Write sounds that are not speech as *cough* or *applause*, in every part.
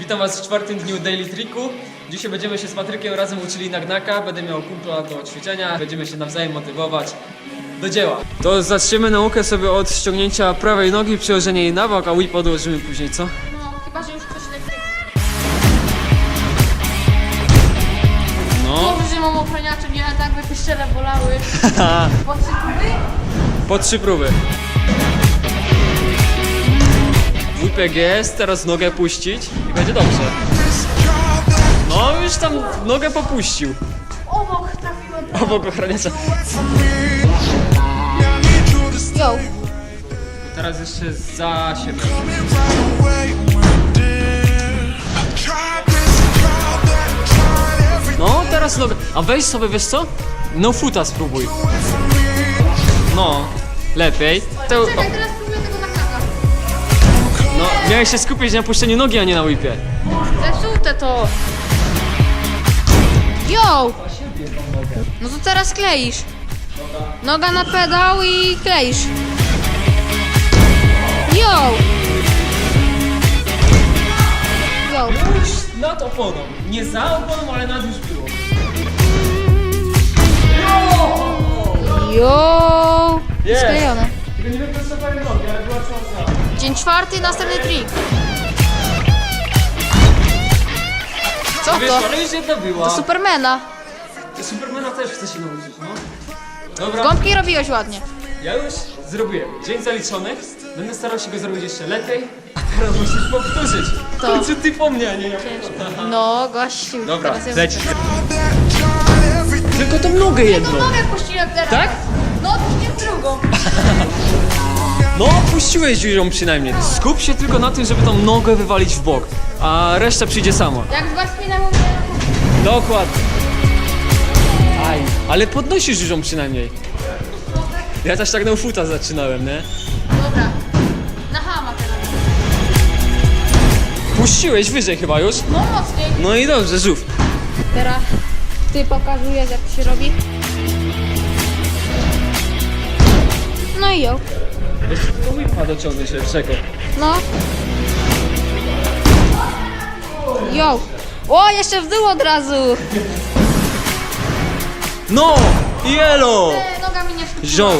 Witam Was w czwartym dniu Daily Tricku. Dzisiaj będziemy się z Patrykiem razem uczyli nagnaka. Będę miał kumpla do ćwiczenia. Będziemy się nawzajem motywować. Do dzieła. To zaczniemy naukę sobie od ściągnięcia prawej nogi, przełożenia jej na bok, a whip odłożymy później, co? No, chyba, że już ktoś lepiej. No. Dobrze, że mam ochroniacze, nie? Tak by piszczele bolały. *laughs* Po trzy próby? Po trzy próby. Jest, teraz nogę puścić i będzie dobrze. No już tam nogę popuścił. Obok trafiłem. Obok ochroniacza. Yo. Teraz jeszcze za siebie. No, teraz nogę. A weź sobie, wiesz co? No futa spróbuj. No, lepiej. To, Czekaj, teraz miałeś się skupić na puszczeniu nogi, a nie na whipie. Zepsute to. Yo. No to teraz kleisz. Noga na pedał i kleisz. Yo. Yo. Już nad oponą. Nie za oponą, ale nad już było. Yo. Jest. Sklejone. Tylko nie wyprostowałem nogi, Dzień czwarty, następny trik. Co Wiesz, to? ale już jedna była. Do Supermana. Supermana też chce się nauczyć, no. Dobra, Gąbki robiłeś ładnie. ja już zrobiłem. Dzień zaliczony. Będę starał się go zrobić jeszcze lepiej. A teraz musisz powtórzyć. W To. końcu ty po mnie, a nie ja. *laughs* No, gościu. Dobra, teraz ja muszę- Tylko tą nogę jedną. Nogę puściłem teraz. Tak? No, puściłeś ją przynajmniej. Skup się tylko na tym, żeby tą nogę wywalić w bok, a reszta przyjdzie sama. Jak z Barspinem mówię, Dokładnie. Aj, ale podnosisz ją przynajmniej. Ja też tak na futa zaczynałem, nie? Dobra. Na hama teraz. Puściłeś wyżej chyba już. No, mocniej. No i dobrze, żółw. Teraz ty pokazujesz, jak to się robi. No i jo. Jeszcze tylko whipa dociągnąć lepszego. No. Jo. O, jeszcze w dół od razu. No! Jelo! E, Noga mi nie. Żoł.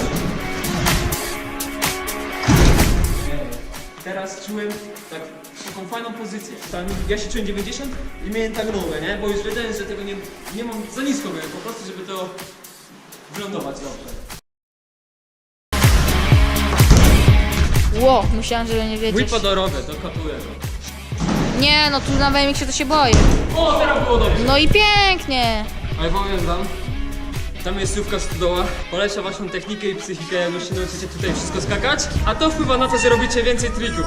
Teraz czułem tak taką fajną pozycję. Tam, ja się czułem 90 i miałem tak nogę, nie? Bo już wiedziałem, że tego nie, nie mam za nisko byłem, po prostu żeby to wylądować dobrze. Ło, myślałem, że nie wiedziesz. Whipa do robię, dokatuję go. Nie, no tu na BMX to się boję. O, teraz było dobrze. No i pięknie. Ale powiem wam, tam jest słówka stodoła, poleca waszą technikę i psychikę, jak już się tutaj wszystko skakać, a to wpływa na to, że robicie więcej trików.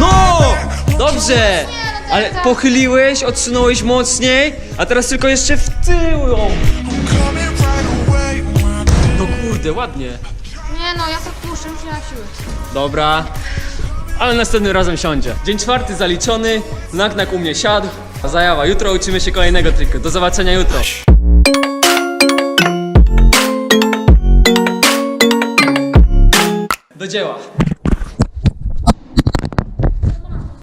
No! Dobrze! Ale pochyliłeś, odsunąłeś mocniej, a teraz tylko jeszcze w tył. No kurde, ładnie. Nie no, ja to puszczę, muszę na siłę. Dobra. Ale następnym razem siądzie. Dzień czwarty zaliczony, znak u mnie siadł. Zajawa, jutro uczymy się kolejnego triku. Do zobaczenia jutro. Do dzieła.